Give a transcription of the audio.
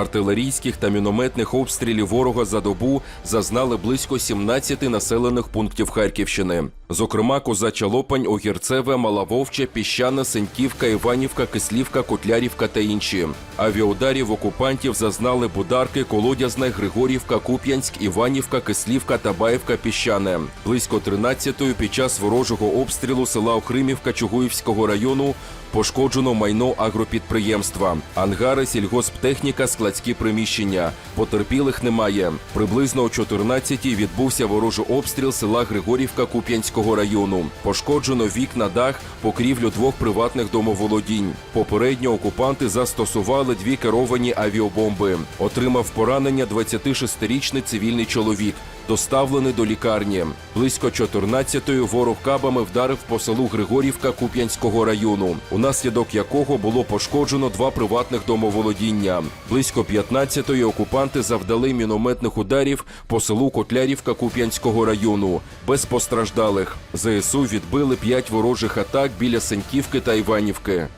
Артилерійських та мінометних обстрілів ворога за добу зазнали близько 17 населених пунктів Харківщини. Зокрема, Козача Лопань, Огірцеве, Малавовче, Піщана, Сеньківка, Іванівка, Кислівка, Котлярівка та інші. Авіаударів окупантів зазнали Бударки, Колодязне, Григорівка, Куп'янськ, Іванівка, Кислівка, Табаївка, Піщане. Близько 13-ї під час ворожого обстрілу села Охримівка Чугуївського району пошкоджено майно агропідприємства, ангари, сільгосптехніка, складські приміщення. Потерпілих немає. Приблизно о 14-й відбувся ворожий обстріл села Григорівка Куп'янського району. Пошкоджено вікна, дах, покрівлю двох приватних домоволодінь. Попередньо окупанти застосували дві керовані авіабомби. Отримав поранення 26-річний цивільний чоловік. Доставлений до лікарні. Близько 14-ї ворог кабами вдарив по селу Григорівка Куп'янського району, унаслідок якого було пошкоджено два приватних домоволодіння. Близько 15-ї окупанти завдали мінометних ударів по селу Котлярівка Куп'янського району. Без постраждалих. ЗСУ відбили п'ять ворожих атак біля Сеньківки та Іванівки.